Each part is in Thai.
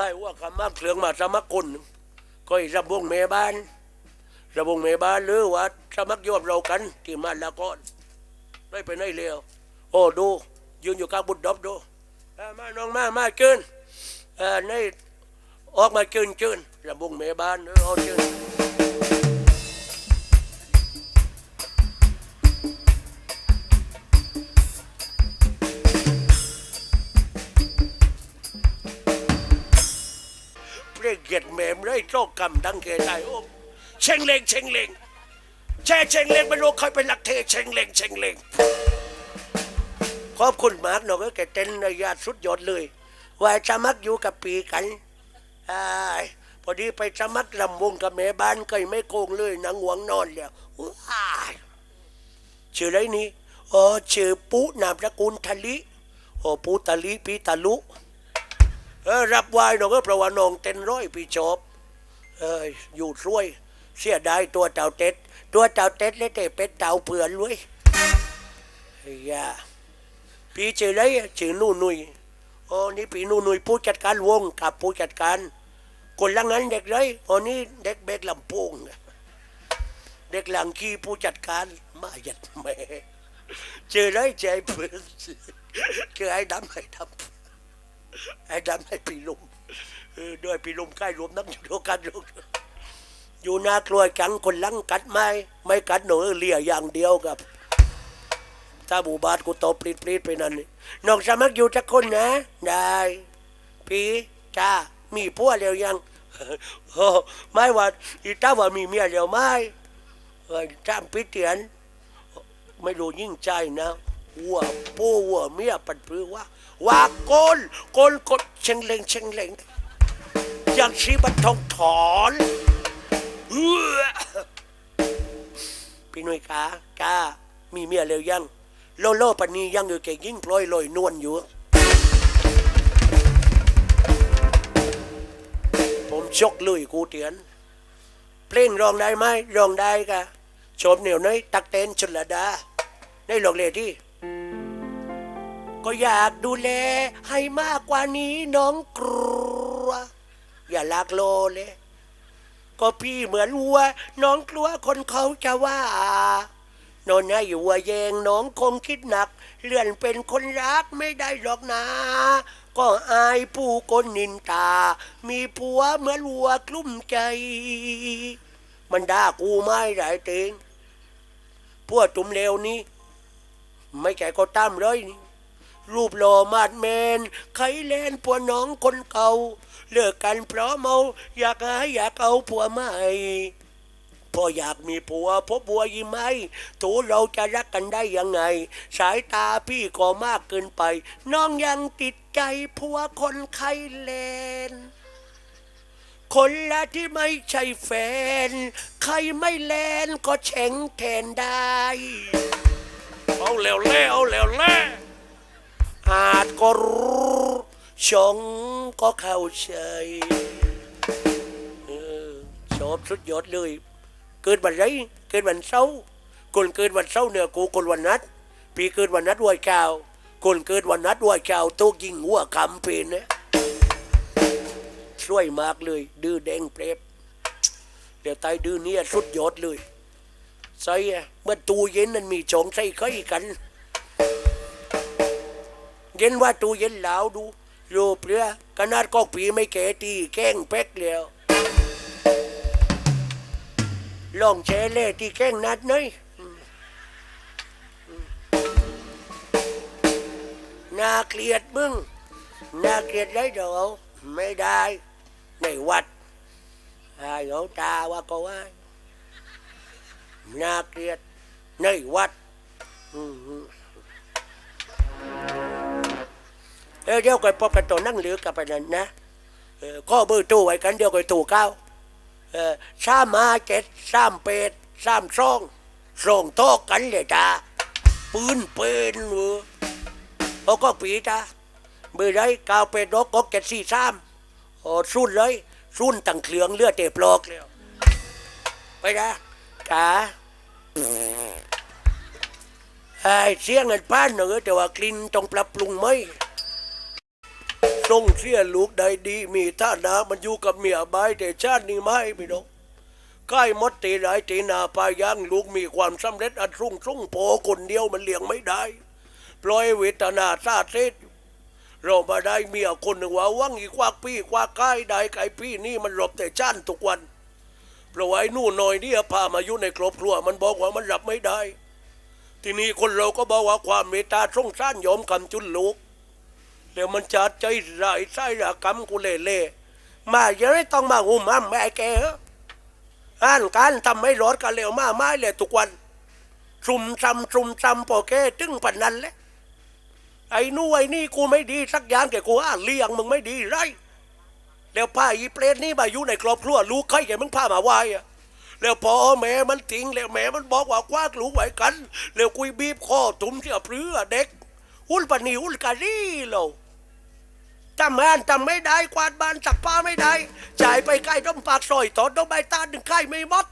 ให้ว่าคำมากเครื่องมาสมัครคนหนึ่งก็ระบงเมบ้าน ระบงเมบ้านหรือว่าสมัครยอมเรากันที่มาละก่อนไม่ไปไหนเร็วโอ้ดู ยืนอยู่กลางบุดดอบดูอ่ามาน้องมามาเกินในออกมาเกินเกินระบงเมบ้านเออเอาเกิน เกียดแหมมเลยโจกกำดังเกไดโอ้เชงเลงเชงเลงแช่เชงเลงไม่รู้ใครเป็นหลักเทเชงเลงเชงเลงขอบคุณมากเนาะก็แกเต้นในญาสุดยอดเลยว่าจะมักอยู่กับปีกันอ้พอดีไปสมัครลำวงกับแม่บ้านก็ไม่โกงเลยนางหวงนอนแล้วว้าชื่ออะไรนี่อ๋อชื่อปุ๊นามสกุลทะลิโอ้ปุ๊ตะลิปีตะลุ เออรับไหวหนองก็เพราะว่าน้องเต้นร้อยปีจบเอออยู่ช่วย เสียดายตัวเต่าเต็ด ตัวเต่าเต็ดเลยแต่เป็ดเต่าเผือนเลยเฮียพี่ชื่อไรชื่อนู่นนุยอ๋อนี่พี่นู่นนุยผู้จัดการวงกับผู้จัดการ คนลังนั้นเด็กเลยอ๋อนี่เด็กเบกลำโพงเด็กหลังขี้ผู้จัดการมาหยัดแม่เจอเลยใจเพื่อนคือไอ้ดำไอ้ดำ ไอ้ดำให้ปีลุมเออด้วยปีลุมใกล้รวมน้ำอยู่ด้วยกันลูกอยู่นากลัวจังคนลังกัดไม่ไม่กัดหนูเลี่ยอย่างเดียวกับถ้าหมู่บ้านกูโตปรีดปรีดไปนั่นนี่น้องสมัครอยู่จักคนนะ ได้ พี่จ้ามีผัวเร็วยังโอ้ไม่ว่าอีต้าว่ามีเมียเร็วไม่จ้ามพิเตียน ไม่รู้ยิ่งใจนะวัวปูวัวเมียปันปรือว่า ว่าโกนโกนกดเชงเลงเชงเลงอย่างชีบันทองถอนเออพี่หนุ่ยกาจ้ามีเมียเร็วยัง โลโลปันนี้ยังอยู่เก่งยิ่งพลอยลอยนวลอยู่ ผมชกลุยกูเตียน เพลงร้องได้ไหมร้องได้กะชมเหนียวน้อยตักเต้นชนละดา ได้ลองเลยที่ ก็อยากดูแลให้มากกว่านี้น้องกลัว อย่าลากโลเลย ก็พี่เหมือนวัว น้องกลัวคนเขาจะว่านอนนะอยู่วัวแยงน้องคงคิดหนัก เลื่อนเป็นคนรักไม่ได้หรอกนะก็อายผู้คนนินตา มีผัวเหมือนวัวกลุ้มใจ มันด่ากูไม่ได้เต็งพวกตุ่มเลวนี้ ไม่แก่ก็ตามเลยนี่ รูปหล่อมาดแมน ไขแลนผัวน้องคนเก่า เลิกกันเพราะเมา อยากหาอยากเอาผัวใหม่พออยากมีผัวพบบัวยิ้มไหมตูเราจะรักกันได้ยังไง สายตาพี่ก็มากเกินไป น้องยังติดใจผัวคนไขแลน คนละที่ไม่ใช่แฟน ใครไม่แลนก็แฉงแทนได้ เอาแล้วแล้วเอาแล้วแล้วาจก็รู้ชงก็เข้าใจเออชอบสุดยอดเลย เกิดวันไรเกิดวันเสาร์คนเกิดวันเสาร์เนี่ยกูคนวันนัดพี่เกิดวันนัดวัยเก่าคนเกิดวันนัดวัยเก่าตุกยิงหัวกำเป็นนะช่วยมากเลย ดื้อแดงเปรบเดี๋ยวตายดื้อเนี่ยสุดยอดเลยใส่เมื่อตู้เย็นนั้นมีสองใส่ไข่กัน เย็นว่าตู้เย็นเหลาดูรูปเรือขนาดกอกผีไม่แก่ตีแกล้งเป๊กแล้วลองแชเล่ที่แกล้งนัดหน่อยน่าเกลียดมึงน่าเกลียดได้เดี๋ยวไม่ได้ในวัดไอ้หลวงตาว่าก็ว่าน่าเกลียดในวัด อืม เออเดี๋ยวก่อยพบกันตัวนั่งเหลือกับไปนั่นนะเออข้อเบอร์ตู้ไว้กันเดี๋ยวก่อยตู้เก้าเออสามมาเจ็ดสามเป็ดสามซองส่งโต๊ะกันเลยจ้าปืนเป็นเวอเขาก็ปีจ้าเบอร์ไรเก้าเป็ดดอกก็เจ็ดสี่สามโอ้สุ่นเลยสุ่นตั้งเครื่องเลือดเตะปลอกแล้วไปนะกาไอ้เสียงเงินป้านเนอแต่ว่ากลิ่นต้องปรับปรุงไหม ทรงเสียลูกใดดี มีท่านามันอยู่กับเมียบายแต่ชาตินี้ไม่พี่น้องใกล้มดตีไรตีนาปายังลูกมีความสำเร็จอันรุ่งรุ่งโพคนเดียวมันเลี้ยงไม่ได้ ปล่อยเวทนาซาเซตเรามาได้เมียคนหนึ่งว่าว่างอีกควักพี่ควักใกล้ได้ไก่พี่นี่มันรบแต่ชาติทุกวันเพราะว่าไอ้นู่นหน่อยเนี่ยพามาอยู่ในครอบครัวมันบอกว่ามันรับไม่ได้ ทีนี้คนเราก็บอกว่าความเมตตาสงสารยอมกำจุนลูก เดี๋ยวมันจัดใจร้ายใส่ระกำกูเล่เล่ๆมาอย่าได้ต้องมาหุมอ้ำแม่แกอะอ่านการทำไม่รอดกันเร็วมาไม้เลยทุกวันซุมซ้ำซุมซ้ำพอแกตึงปันนั้นแหละไอ้นู่ไอ้นี่กูไม่ดีสักอย่างแกกูอ่านเลี้ยงมึงไม่ดีไรแล้วพาอีเปรตนี่มาอยู่ในครอบครัวลูกใครแกมึงพามาไหวอะแล้วพอแม่มันทิ้งแล้วแม่มันบอกว่าคว้ากลูกไว้กัน แล้วกุยบีบคอตุ่มเสียเปลือเด็กหุ่นปนิหุ่นกะรีเรา จำงานจำไม่ได้กวาดบ้านสักป้าไม่ได้จ่ายไปใกล้ต้มปากซอยตอดต้มใบตาหนึ่งไข่ไม่มด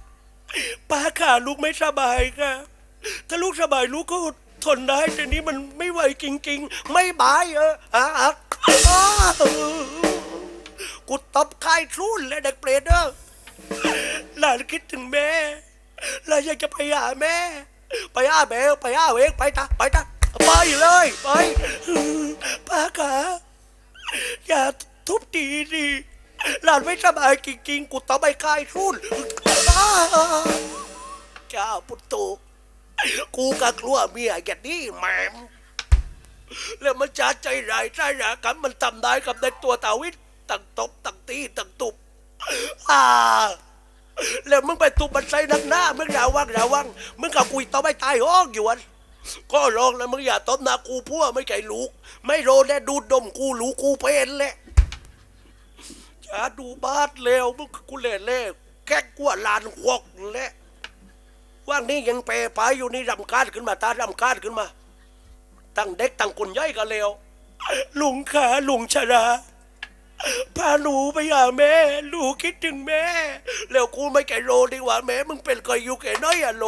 ป้าค่ะลูกไม่สบายค่ะ ถ้าลูกสบายลูกก็ทนได้แต่นี้มันไม่ไหวจริง ๆ ไม่บายเอออะอะกูตบคายทุนและเด็กเปรตเด้อหลานคิดถึงแม่หลานอยากจะไปหาแม่ ไปหาแม่ไปหาเวกไปตาไปตาไปเลยไปป้าขา อย่าทุบตีดิหลานไม่สบายจริงๆกูต้องไปคายทุนอ้าเจ้าพุทโธกูก็กลัวเมียอย่างนี้แหมมแล้วมันจะใจร้ายใจร้ายกันมันทำได้กับในตัวตาวิทตั้งตบตั้งตีตั้งตุบอ่าแล้วมึงไปตุบมันใส่นักหน้ามึงอย่าวังอย่าวังมึงกับกุยต่อไม่ตายห้องอยู่วัน ก็ลองแล้วมึงอย่าตบหน้ากูพัวไม่ไก่ลูก ไม่โรแลดูดดมกูลูกกูเป็นแหละจะดูบาดเลวมึงกูเล่เล่แค่กลัวลานควักแหละว่างนี้ยังเปไปอยู่นี่รำคาญขึ้นมาตารำคาญขึ้นมา ตั้งเด็กตั้งคนย่อยกันเร็วลุงขาลุงชราพาหนูไปหาแม่ลูกคิดถึงแม่ แล้วกูไม่แก่โลดีกว่าแม่มึงเป็นกอยอยู่แก่น้อยอะโล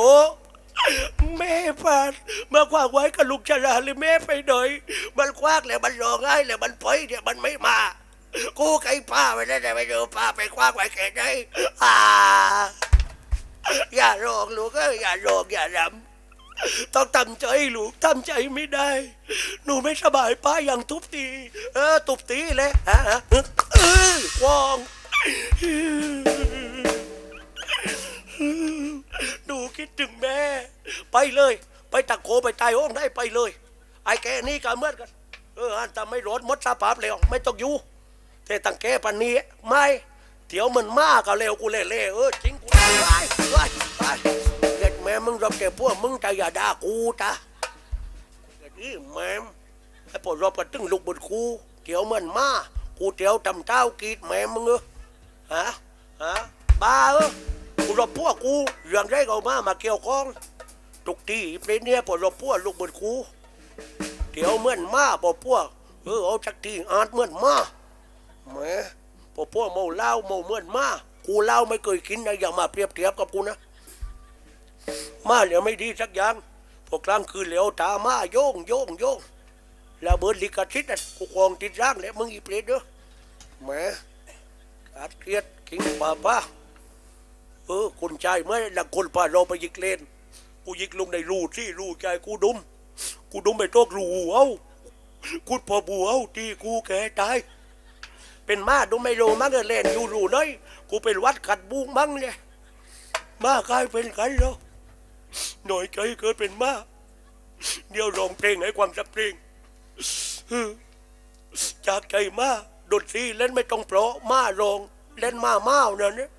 แม่พาดมาคว้างไว้กับลุงชราเลยแม่ไปหน่อย มันคว้างแล้วมันรองไห้แล้วมันปล่อยเนี่ยมันไม่มา กูไก่ป้าไปได้แต่ไม่เจอป้าไปคว้างไว้แก่ไหนอ่า อย่าร้องลูกเอ้ยอย่าร้องอย่ารำต้องตั้งใจลูกทำใจไม่ได้ หนูไม่สบายป้าอย่างทุบตี เออตุบตีเลยฮะฮะเออวอง คิดถึงแม่ ไปเลย ไปตะโกไปตายห้องได้ไปเลย ไอ้แกนี่ก็เหมื่อนกัน เอออันแต่ไม่รถมดสภาพแล้วไม่ต้องอยู่แต่ตั้งแกปันนี้ไม่เดี๋ยวมันมากก็เร็วกูเล่เล่เออจริงกูไปไปไปเด็ดแม่มึงรับแกพวกมึงแต่อย่าด่ากูตาเด็ดนี่แม่มไอ้ปวดรบกันตึงลูกบนคูเดี๋ยวมันมากูเดี๋ยวทำเต้ากรีดแม่มึงเออฮะฮะบ้าเออ กูรบพวกกูเรื่องได้ก็เอามามาเกี่ยวข้องทุกทีเป็นเนี่ยปวดรบพวกลูกบนคูเดี๋ยวเหมื่อนมาบอกพวกเออเอาจักทีอาจเหมื่อนมาแหมพอพวกเมาเหล้าเมาเหมื่อนมากูเหล้าไม่เคยกินนะอย่ามาเปรียบเทียบกับกูนะ มาเหลียวไม่ดีสักอย่างพวกกลางคืนเหลียวตามาโยงโยงโยงแล้วเบิร์ดลิกาชิดน่ะกูคองติดร่างแล้วมึงอีเปรตเด้อแหมขาดเครียดกิงป้าป้า เออ คนใจไหมแล้วคนพาเราไปยิกเลน กูยิกลงในรูที่รูใจกูดุม กูดุมไปโตกรูเอากูพอบูเอาที่กูแก่ตาย เป็นมาดุมไม่รู้มั้งเล่นอยู่รูน้อยกูเป็นวัดขัดบุงมั้งเนี่ยมากลายเป็นกันแล้วหน่อยใจเกิดเป็นมาเดี๋ยวร้องเพลงให้ความสับเพลงจากใจมาดนตรีเล่นไม่ต้องเพราะมาร้องเล่นมาเมาเนี่ย